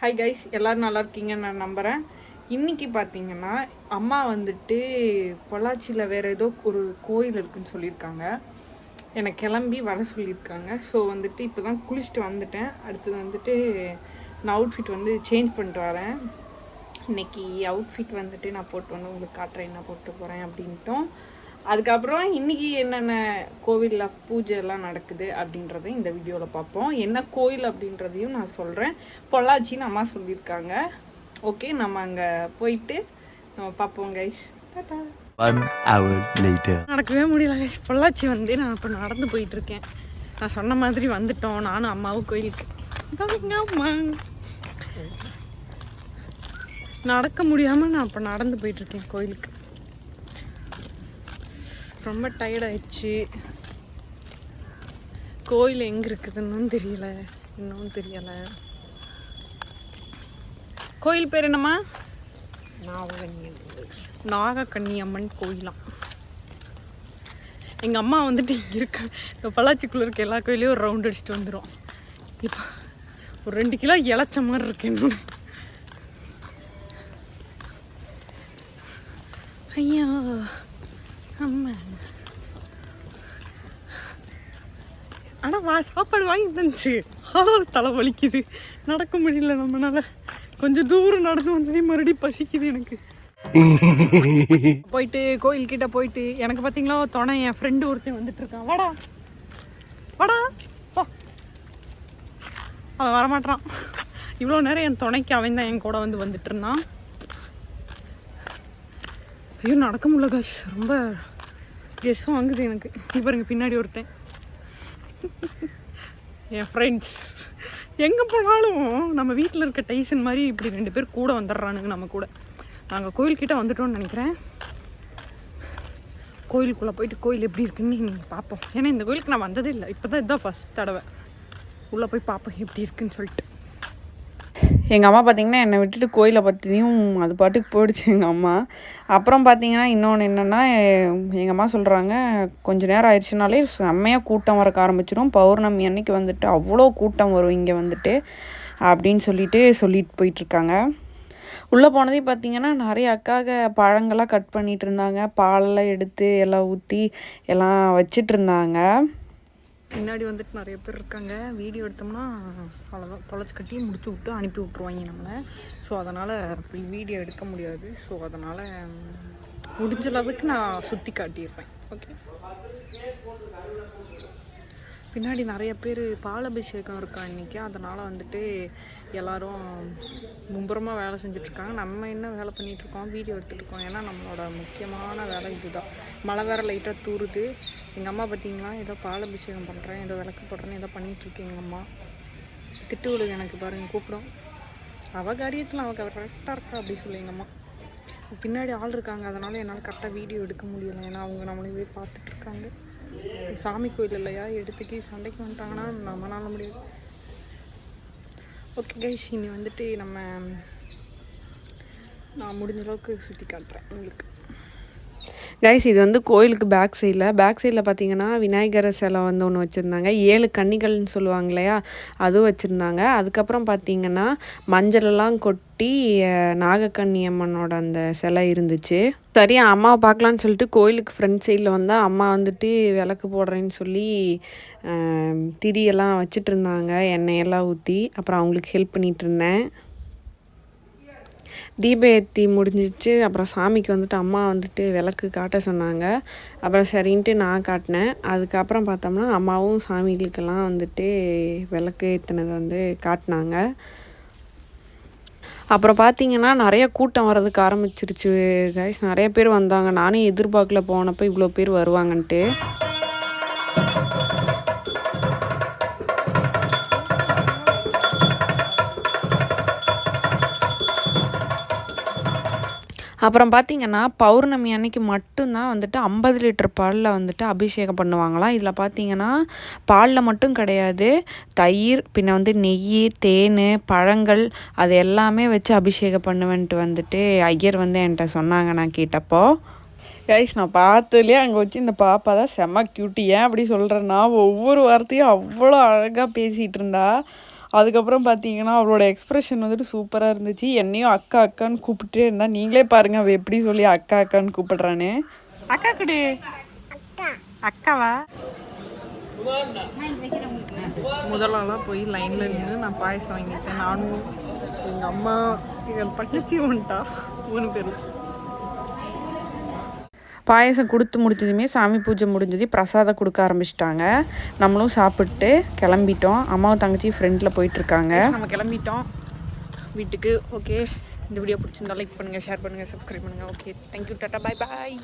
Hi guys எல்லோரும் நல்லா இருக்கீங்கன்னு நான் நம்புகிறேன் இன்றைக்கி பார்த்தீங்கன்னா அம்மா வந்துட்டு பொள்ளாச்சியில் வேறு ஏதோ ஒரு கோயில் இருக்குன்னு சொல்லியிருக்காங்க. என்னை கிளம்பி வர சொல்லியிருக்காங்க. ஸோ வந்துட்டு இப்போ தான் குளிச்சுட்டு வந்துட்டேன். அடுத்தது வந்துட்டு நான் அவுட்ஃபிட் வந்து சேஞ்ச் பண்ணிட்டு வரேன். இன்னைக்கு அவுட்ஃபிட் வந்துட்டு நான் போட்டு வந்து உங்களுக்கு காட்டுறேன். என்ன போட்டு போகிறேன் அப்படின்ட்டும் அதுக்கப்புறம் இன்னைக்கு என்னென்ன கோவிலில் பூஜை எல்லாம் நடக்குது அப்படின்றத இந்த வீடியோவில் பார்ப்போம். என்ன கோயில் அப்படின்றதையும் நான் சொல்கிறேன் பொள்ளாச்சின்னு அம்மா சொல்லியிருக்காங்க. ஓகே நம்ம அங்கே போயிட்டு நம்ம பார்ப்போம் guys tata One hour later. நடக்கவே முடியல கைஸ் பொள்ளாச்சி வந்து நான் இப்போ நடந்து போயிட்டு இருக்கேன் நான் சொன்ன மாதிரி வந்துட்டோம். நானும் அம்மாவும் கோயிலுக்கு. அம்மா. நடக்க முடியாமல் நான் இப்போ நடந்து போயிட்டு இருக்கேன் கோயிலுக்கு. ரொம்ப டயர்டாயிடுச்சு கோயில் எங்கே இருக்குதுன்னு தெரியலை. இன்னும் தெரியலை. கோயில் பேர் என்னம்மா? நாகக்கன்னி அம்மன் கோயிலாம். எங்கள் அம்மா வந்துட்டு இங்கே இருக்க இந்த பல்லாச்சிக்குள்ளே இருக்க எல்லா கோயிலையும் ஒரு ரவுண்ட் அடிச்சுட்டு வந்துடும் இப்போ ஒரு ரெண்டு கிலோ இளைச்ச மாதிரி இருக்கு என்னோட. ஐயா. ஆனால் வா சாப்பாடு வாங்கி தந்துச்சு. ஆனால் தலை வலிக்குது. நடக்க முடியல நம்மளால கொஞ்சம் தூரம் நடந்து வந்ததே மறுபடியும் பசிக்குது எனக்கு. போயிட்டு கோயில்கிட்ட போயிட்டு எனக்கு பார்த்தீங்களா துணை என் ஃப்ரெண்டு ஒருத்தன் வந்துட்டு இருக்கான். வாடா. வாடா. வா அவன் வரமாட்டான் இவ்வளோ நேரம் என் துணைக்கு அவன் தான் என் கூட வந்து வந்துட்டு இருந்தான். ஐயோ நடக்க முடியல காஷ் ரொம்ப கெஸ்ஸும் வாங்குது எனக்கு. இப்போ பாருங்க பின்னாடி ஒருத்தன். என் ஃப்ரெண்ட்ஸ் எங்கே போனாலும் நம்ம வீட்டில் இருக்க டைசன் மாதிரி இப்படி ரெண்டு பேர் கூட வந்துடுறானுங்க நம்ம கூட. நாங்கள் கோயில்கிட்ட வந்துட்டோம்னு நினைக்கிறேன். கோயிலுக்குள்ளே போயிட்டு கோயில் எப்படி இருக்குன்னு நீங்கள் பார்ப்போம். ஏன்னா இந்த கோயிலுக்கு நான் வந்ததே இல்லை. இப்போ தான் இதுதான் ஃபஸ்ட் தடவை. உள்ளே போய் பார்ப்போம் எப்படி இருக்குன்னு சொல்லிட்டு. எங்கள் அம்மா பார்த்திங்கன்னா என்னை விட்டுட்டு கோயிலை பற்றியும் அது பாட்டுக்கு போயிடுச்சு எங்கள் அம்மா. அப்புறம் பார்த்தீங்கன்னா இன்னொன்று என்னென்னா எங்கள் அம்மா சொல்கிறாங்க கொஞ்ச நேரம் ஆயிடுச்சுனாலே செம்மையாக கூட்டம் வரக்க ஆரம்பிச்சிடும் பௌர்ணமி அன்னைக்கு வந்துட்டு அவ்வளோ கூட்டம் வரும் இங்கே வந்துட்டு அப்படின்னு சொல்லிட்டு சொல்லிட்டு போயிட்டுருக்காங்க. உள்ளே போனதையும் பார்த்தீங்கன்னா நிறைய அக்காக பழங்கள்லாம் கட் பண்ணிகிட்டு இருந்தாங்க. பாலெல்லாம் எடுத்து எல்லாம் ஊற்றி எல்லாம் வச்சிட்டு இருந்தாங்க. பின்னாடி வந்துட்டு நிறைய பேர் இருக்காங்க. வீடியோ எடுத்தோம்னா அவ்வளோதான் தொலைச்சி கட்டி முடிச்சு விட்டு அனுப்பி விட்ருவாங்க நம்மளை. ஸோ அதனால் அப்படி வீடியோ எடுக்க முடியாது. ஸோ அதனால் முடிஞ்ச அளவுக்கு நான் சுற்றி காட்டியிருப்பேன். ஓகே பின்னாடி நிறைய பேர் பாலபிஷேகம் இருக்கா இன்றைக்கி அதனால் வந்துட்டு எல்லோரும் மும்புறமாக வேலை செஞ்சிட்ருக்காங்க. நம்ம என்ன வேலை பண்ணிகிட்ருக்கோம் வீடியோ எடுத்துகிட்ருக்கோம் ஏன்னா நம்மளோட முக்கியமான வேலை இதுதான். மழை வேறு லைட்டாக தூறுது எங்கள் அம்மா பார்த்தீங்களா ஏதோ பாலபிஷேகம் பண்ணுறேன் ஏதோ விளக்கு போடுறேன்னு ஏதோ பண்ணிகிட்ருக்கு எங்கள் அம்மா திட்டு விழுது எனக்கு பாருங்க கூப்பிடும் அவள் காரியத்தில் அவள் கரெக்டாக இருக்கா அப்படி சொல்லி எங்கள் அம்மா. பின்னாடி ஆள் இருக்காங்க. அதனால் என்னால் கரெக்டாக வீடியோ எடுக்க முடியலை. ஏன்னா அவங்க நம்மளே போய் பார்த்துட்ருக்காங்க சாமி கோயில் இல்லையா எடுத்துக்கி சண்டைக்கு வந்துட்டாங்கன்னா நம்மளால முடியாது. ஓகே கைஸ் இனி வந்துட்டு நம்ம நான் முடிஞ்ச அளவுக்கு சுற்றி காட்டுறேன் உங்களுக்கு. கைஸ் இது வந்து கோயிலுக்கு பேக் சைடில் பேக் சைடில் பார்த்தீங்கன்னா விநாயகர் சிலை வந்து ஒன்று வச்சுருந்தாங்க. ஏழு கன்னிகள்னு சொல்லுவாங்க இல்லையா? அதுவும் வச்சுருந்தாங்க. அதுக்கப்புறம் பார்த்தீங்கன்னா மஞ்சளெல்லாம் கொட்டி நாகக்கன்னியம்மனோட அந்த சிலை இருந்துச்சு. சரி அம்மாவை பார்க்கலான்னு சொல்லிட்டு கோயிலுக்கு ஃப்ரண்ட் சைடில் வந்தால் அம்மா வந்துட்டு விளக்கு போடுறேன்னு சொல்லி திரியெல்லாம் வச்சிட்டு இருந்தாங்க. எண்ணெயெல்லாம் ஊற்றி அப்புறம் அவங்களுக்கு ஹெல்ப் பண்ணிகிட்டு இருந்தேன். தீப ஏற்றி முடிஞ்சிச்சு. அப்புறம் சாமிக்கு வந்துட்டு அம்மா வந்துட்டு விளக்கு காட்ட சொன்னாங்க. அப்புறம் சரின்ட்டு நான் காட்டினேன். அதுக்கப்புறம் பார்த்தோம்னா அம்மாவும் சாமிகளுக்கெல்லாம் வந்துட்டு விளக்கு ஏற்றினது வந்து காட்டினாங்க. அப்புறம் பார்த்தீங்கன்னா நிறைய கூட்டம் வர்றதுக்கு ஆரம்பிச்சிருச்சு கைஸ் நிறைய பேர் வந்தாங்க. நானே எதிர்பார்க்கல போனப்போ இவ்வளோ பேர் வருவாங்கன்ட்டு. அப்புறம் பார்த்தீங்கன்னா பௌர்ணமி அன்னைக்கு மட்டும்தான் வந்துட்டு ஐம்பது லிட்டர் பாலில் வந்துட்டு அபிஷேகம் பண்ணுவாங்களாம். இதில் பார்த்தீங்கன்னா பாலில் மட்டும் கிடையாது தயிர் பின்ன வந்து நெய் தேன் பழங்கள் அது எல்லாமே வச்சு அபிஷேகம் பண்ணுவேன்ட்டு வந்துட்டு ஐயர் வந்து என்கிட்ட சொன்னாங்க நான் கேட்டப்போ. கைஸ் நான் பார்த்ததுலேயே அங்கே வச்சு இந்த பாப்பா தான் செம்ம க்யூட்டி ஏன் அப்படி சொல்கிறேன்னா ஒவ்வொரு வார்த்தையும் அவ்வளோ அழகாக பேசிகிட்டு இருந்தா. அதுக்கப்புறம் பார்த்தீங்கன்னா அவளோட எக்ஸ்ப்ரெஷன் வந்துட்டு சூப்பராக இருந்துச்சு. என்னையும் அக்கா அக்கான்னு கூப்பிட்டே இருந்தா நீங்களே பாருங்க அவள் எப்படி சொல்லி அக்கா அக்கான்னு கூப்பிடுறானே அக்கா குடு. அக்காவா? முதலாளாக போய் லைனில் நின்று நான் பாயசம் வாங்கிட்டேன் நானும் எங்கள் அம்மா எங்கள் பக்கச்சி வந்துட்டா மூணு பேரும். பாயசம் கொடுத்து முடிச்சதுமே சாமி பூஜை முடிஞ்சது பிரசாதம் கொடுக்க ஆரம்பிச்சிட்டாங்க. நம்மளும் சாப்பிட்டு கிளம்பிட்டோம். அம்மாவும் தங்கச்சி ஃப்ரெண்டில் போயிட்டுருக்காங்க. நம்ம கிளம்பிட்டோம். வீட்டுக்கு. ஓகே இந்த வீடியோ பிடிச்சிருந்தா லைக் பண்ணுங்கள் ஷேர் பண்ணுங்கள் சப்ஸ்கிரைப் பண்ணுங்கள் okay thank you tata bye bye